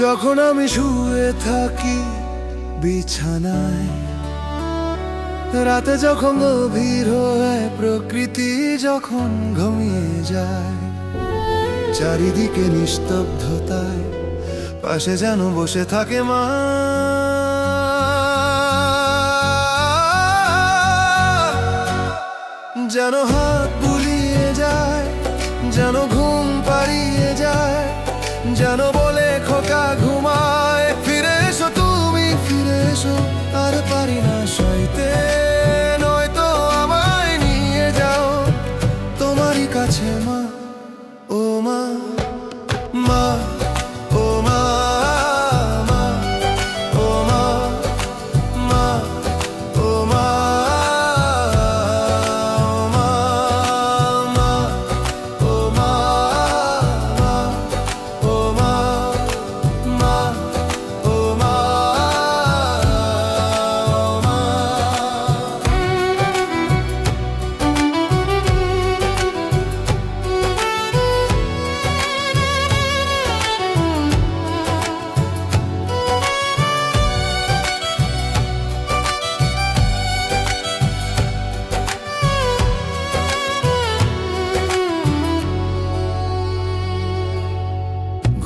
যখন আমি শুয়ে থাকি বিছানায়, রাতে যখন গভীর হয় প্রকৃতি যখন ঘুমিয়ে যায়, চারিদিকে নিস্তব্ধতায় পাশে যেন বসে থাকে মা। যেন হাত বুলিয়ে যায়, যেন যেন বলে খোকা ঘুমায়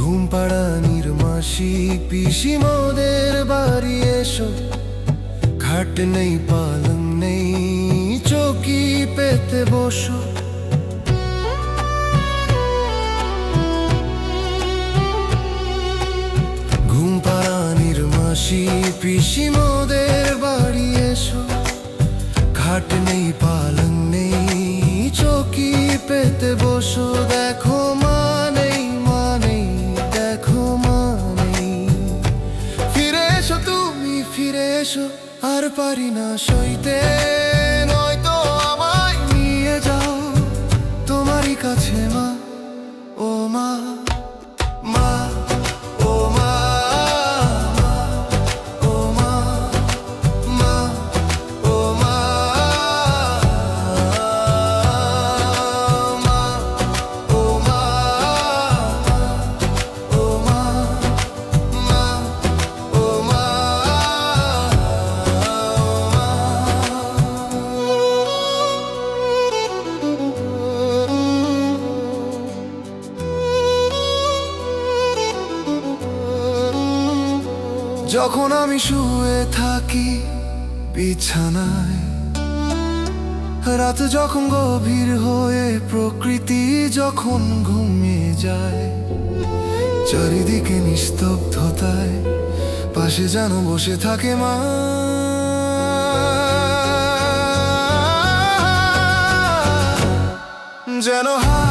ঘুম পাড়ানির মাসি পিসি মোদের বাড়ি এসো। খাট নেই, পালং নেই, চৌকি পেতে বসো। ঘুম মাসি পিসি মোদের বাড়ি এসো। খাট নেই, পালং নেই, চৌকি পেতে বসো। দেখো মা এসো আর পারি না সইতে। নয়তো আমায় নিয়ে যাও। তোমারই কাছে মা যখন আমি শুয়ে থাকি বিছানায়, রাত যখন গভীর হয়ে প্রকৃতি যখন ঘুমিয়ে যায়, চারিদিকে নিস্তব্ধতায় পাশে যেন বসে থাকে মা। যেন হাত